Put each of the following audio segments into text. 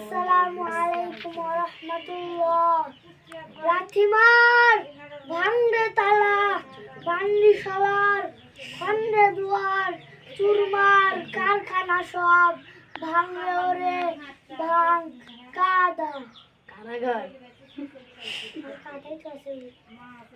আসসালামু আলাইকুম রহমতুল্লাহ লাথিমার ভান্ডে তালা বান্ডি সালার খন্ডে দুয়ার চুরমার কারখানা সব ভাঙলে ওরে ভাঙ কাদা। কারাগার।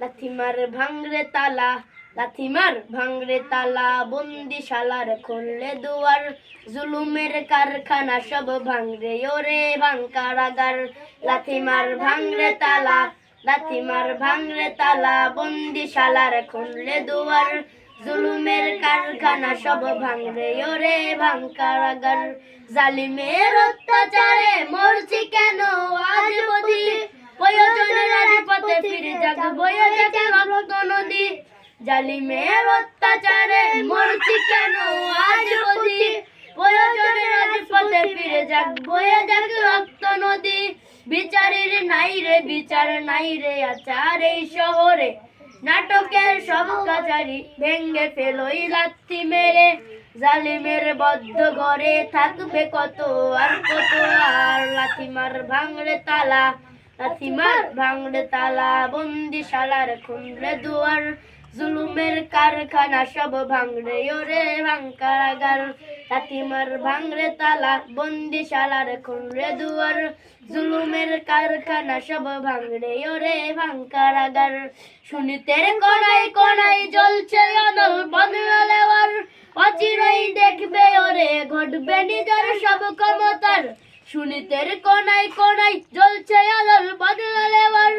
লাথিমার ভাঙরে তালা লাথিমার ভাঙরে তালা, বন্দিশালার খুললে দুয়ার, জুলুমের কারখানা সব ভাঙরে ওরে ভাঙ কারাগার লাথিমার ভাঙরে তালা, লাথিমার ভাঙরে তালা, বন্দিশালার খুললে দুয়ার, জুলুমের কারখানা সব ভাঙরে ওরে ভাঙ কারাগার জালিমের অত্যাচারে মরছি কেন আজ বদি প্রয়োজনে রাজপথে ফিরে যাক বয়ে যাকে রক্ত নদী জালিমের অত্যাচারে মরছি কেন? আজ বদি প্রয়োজনে রাজপথে ফিরে যাক। বয়ে যাক রক্ত নদী। বিচারের নাই রে, বিচার নাই রে আচার এই শহরে। নাটকের সব কাচারি ভেঙ্গে ফেলোই লাত্তি মেরে। জালিমের বদ্ধ ঘরে থাকবে কত? আর কত? আর লাথিমার ভাঙড়ে তালা লাথিমার ভাঙড়ে তালা, বন্দিশালার খুনলে দুয়ার। জুলুমের কারখানা সব ভাঙড়ে, ওরে ভাঙকারাগার লাথিমার ভাঙড়ে তালা, বন্দিশালার খুনলে দুয়ার। জুলুমের কারখানা সব ভাঙড়ে, ওরে ভাঙকারাগার শুনিতের কোনায় কোনায় জ্বলছে অনল বদলা লেওয়ার। দেখবে ওরে, ঘটবে নিজের সব ক্ষমতার। শুনিতের কোনায় কোনায় জ্বলছে অনল বদলা লেওয়ার।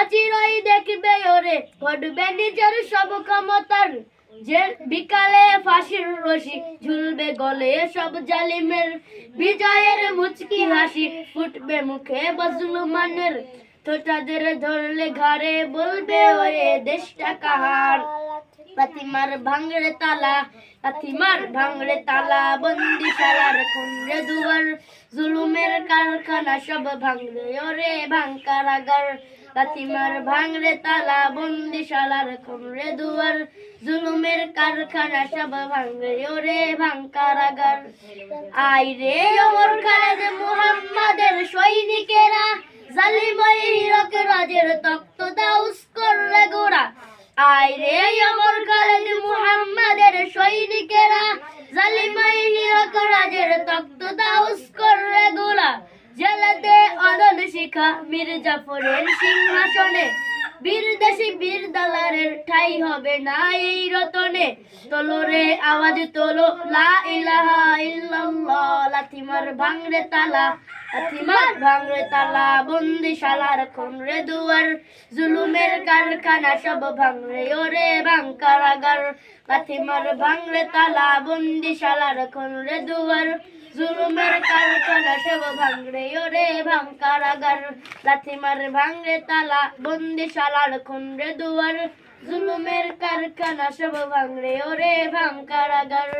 অচিরই দেখবে ওরে নিজের সব ক্ষমতার। যে বিকালে ফাঁসির রশি ঝুলবে গলে, সব জালিমের বিজয়ের মুচকি হাসি ফুটবে মুখে ধরলে ঘরে বলবে, ওরে দেশটা কাহার? লাথিমার ভাঙড়ে তালা লাথিমার ভাঙড়ে তালা, বন্দি বন্দিশালার খুনরে দুয়ার, জুলুমের কারখানা সব ভাঙড়ে ওরে ভাঙকারাগার লাথিমার ভাঙড়ে তালা বন্দিশালার খুনরে দুয়ার, জুলুমের কারখানা সব ভাঙরে ওরে ভাঙকারাগার আই রে ওমর খালেদ মুহাম্মাদের সৈনিকেরা, জালিমাই হিরক রাজের তক্ত দাউস করলে গোরা আয় রে অমর খালেদ মুহাম্মাদের সৈনিকেরা, জালিমাই হিরক রাজের তক্ত জেলাতে অদল শিখা মীর জাফরের সিংহাসনে। বীর দেশি বীর দালারের ঠাই হবে না এই রতনে। তোলো রে আওয়াজ তোলো, লা ইলাহা ইল্লাল্লাহ, লাথিমার ভাঙরে তালা। লাথিমার ভাঙরে তালা বন্দিশালার খুনরে দুয়ার। জুলুমের কারখানা সব ভাঙরে ওরে ভাঙ কারাগার। লাথিমার ভাঙরে তালা বন্দিশালার খুনরে দুয়ার। জুলুমের কারখানা সব ভাঙরে ওরে ভাঙ কারাগার। লাথিমার ভাঙরে তালা, বন্দিশালার খুনরে দুয়ার। জুলুমের কারখানা সব ভাঙরে ওরে ভাঙ কারাগার।